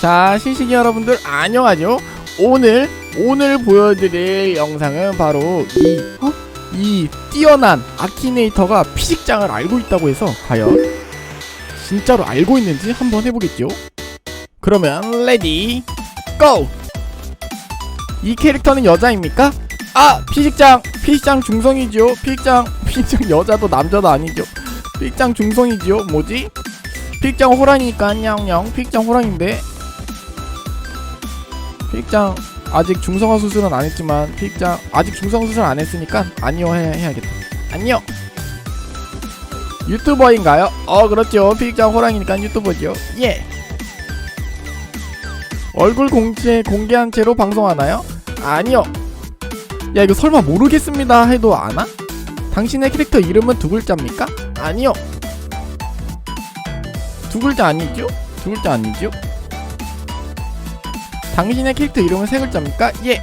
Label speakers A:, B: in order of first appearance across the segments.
A: 자, 시식이 여러분들 안녕하죠? 오늘 오늘 보여드릴 영상은 바로 이 어? 이 뛰어난 아키네이터가 피식장을 알고 있다고 해서 과연 진짜로 알고 있는지 한번 해보겠죠? 그러면 레디 고! 이 캐릭터는 여자입니까? 아 피식장 피식장 중성이죠 피식장 피식장 여자도 남자도 아니죠 피식장 중성이죠 뭐지? 피식장 호랑이니까 안녕냥 피식장 호랑인데 피익장 아직 중성화 수술은 안 했지만 피익장 아직 중성화 수술 안 했으니까 아니요 해, 해야겠다 아니요 유튜버인가요? 어 그렇죠 피익장 호랑이니까 유튜버죠 예 얼굴 공개, 공개한 채로 방송하나요? 아니요 야 이거 설마 모르겠습니다 해도 아나? 당신의 캐릭터 이름은 두 글자입니까? 아니요 두 글자 아니죠? 두 글자 아니죠? 당신의 캐릭터 이름은 세 글자입니까? 예.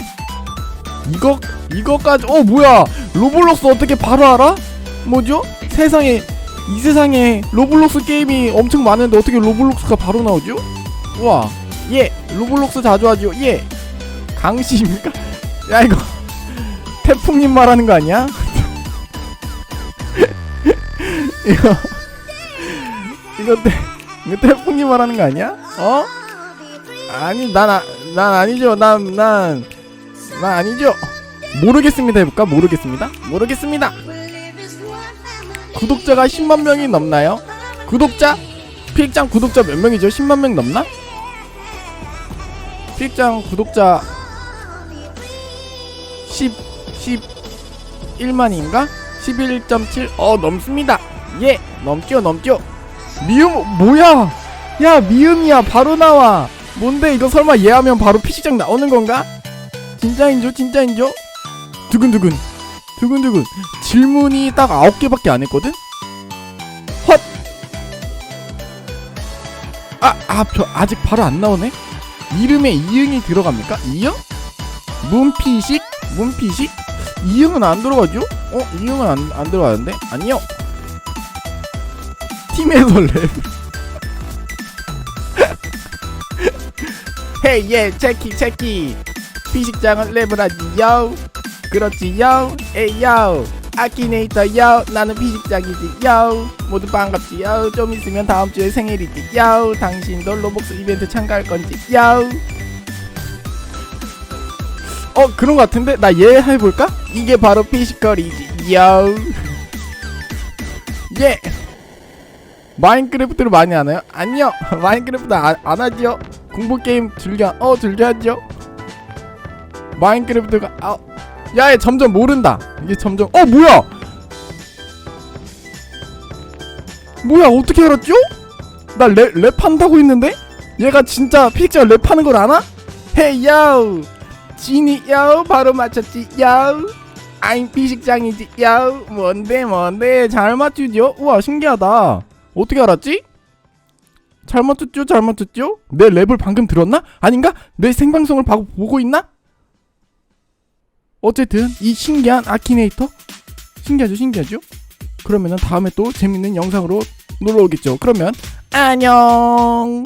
A: 이거 이거까지 어 뭐야? 로블록스 어떻게 바로 알아? 뭐죠? 세상에 이 세상에 로블록스 게임이 엄청 많은데 어떻게 로블록스가 바로 나오죠? 우와. 예. 로블록스 자주 하죠. 예. 강씨입니까? 야 이거 태풍님 말하는 거 아니야? 이거 이거 태 이거 태풍님 말하는 거 아니야? 어? 아니 난, 아, 난 아니죠. 난 난 난 아니죠. 모르겠습니다. 해볼까? 모르겠습니다. 모르겠습니다. 구독자가 10만 명이 넘나요? 구독자? 피익장 구독자 몇 명이죠? 10만 명 넘나? 피익장 구독자 10 11만인가? 11.7 어 넘습니다. 예 넘죠 넘죠 미음 뭐야? 야 미음이야. 바로 나와 뭔데 이거 설마 얘하면 바로 피시장 나오는 건가? 진짜인죠 진짜인죠? 두근두근 두근두근 질문이 딱 아홉 개밖에 안 했거든? 헛! 아, 아, 저 아직 바로 안 나오네? 이름에 이응이 들어갑니까? 이응? 문피식? 문피식? 이응은 안 들어가죠? 어? 이응은 안, 안 들어가는데? 아니요 팀에서 랩 헤이 예 체키 체키 피식장은 랩을 하지요. 그렇지요. 에이요. 아키네이터요. 나는 피식장이지요. 모두 반갑지요. 좀 있으면 다음 주에 생일이지요. 당신도 로복스 이벤트 참가할 건지요. 어 그런 거 같은데? 나 얘 해볼까? 이게 바로 피식거리지요. 예. 마인크래프트를 많이 하나요? 아니요. 마인크래프트 안, 안 하죠 공포 게임 즐겨 어 즐겨하죠 마인크래프트가 아, 야, 얘 점점 모른다. 이게 점점 어 뭐야? 뭐야 어떻게 알았죠? 나 랩, 랩한다고 했는데 얘가 진짜 피익자 랩하는 걸 아나? 헤이 야우 지니 야우 바로 맞췄지 야우 아임 피식장이지 야우 뭔데 뭔데 잘 맞추죠? 우와 신기하다 어떻게 알았지? 잘 맞췄죠? 잘 맞췄죠? 내 랩을 방금 들었나? 아닌가? 내 생방송을 봐, 보고 있나? 어쨌든 이 신기한 아키네이터 신기하죠 신기하죠? 그러면은 다음에 또 재밌는 영상으로 놀러 오겠죠. 그러면 안녕.